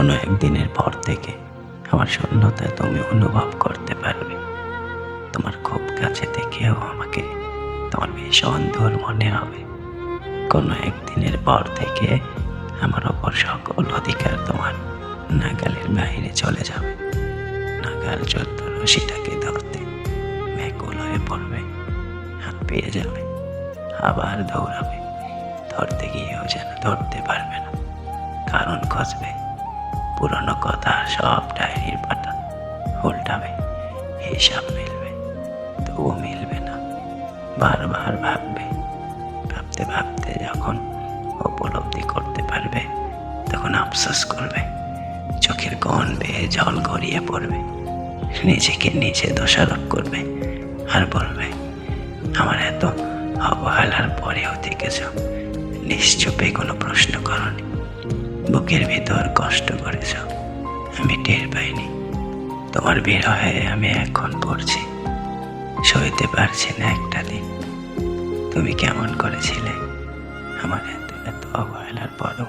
কোনো একদিনের পর থেকে আমার শূন্যতা তুমি অনুভব করতে পারবে। তোমার খুব কাছে থেকেও আমাকে তোমার ভীষণ দূর মনে হবে। কোনো একদিনের পর থেকে আমার ওপর সকল অধিকার তোমার নাগালের বাইরে চলে যাবে। নাগাল চোদ্দ রশিটাকে ধরতে ব্যাকুল হয়ে পড়বে। হাত পেয়ে যাবে। আবার দৌড়াবে। ধরতে গিয়েও যেন ধরতে পারবে না। কারণ খুঁজবে পুরনো কথা, সব ডায়েরির পাতা উল্টাবে, হিসাব মিলবে তবুও মিলবে না। বারবার ভাববে, ভাবতে ভাবতে যখন উপলব্ধি করতে পারবে, তখন আফসোস করবে, চোখের কোণ বেয়ে জল গড়িয়ে পড়বে, নিজেকে নিজে দোষারোপ করবে আর বলবে, আমার এত অবহেলার পরেও থেকেছ নিশ্চুপে কোনো প্রশ্ন করনি। বুকের ভেতর কষ্ট করেছ। আমি টের পাইনি। তোমার বের হয়ে আমি এখন পড়ছি। সইতে পারছি না একটা দিন। তুমি কেমন করেছিলে? আমার এত এত অবহেলার পরও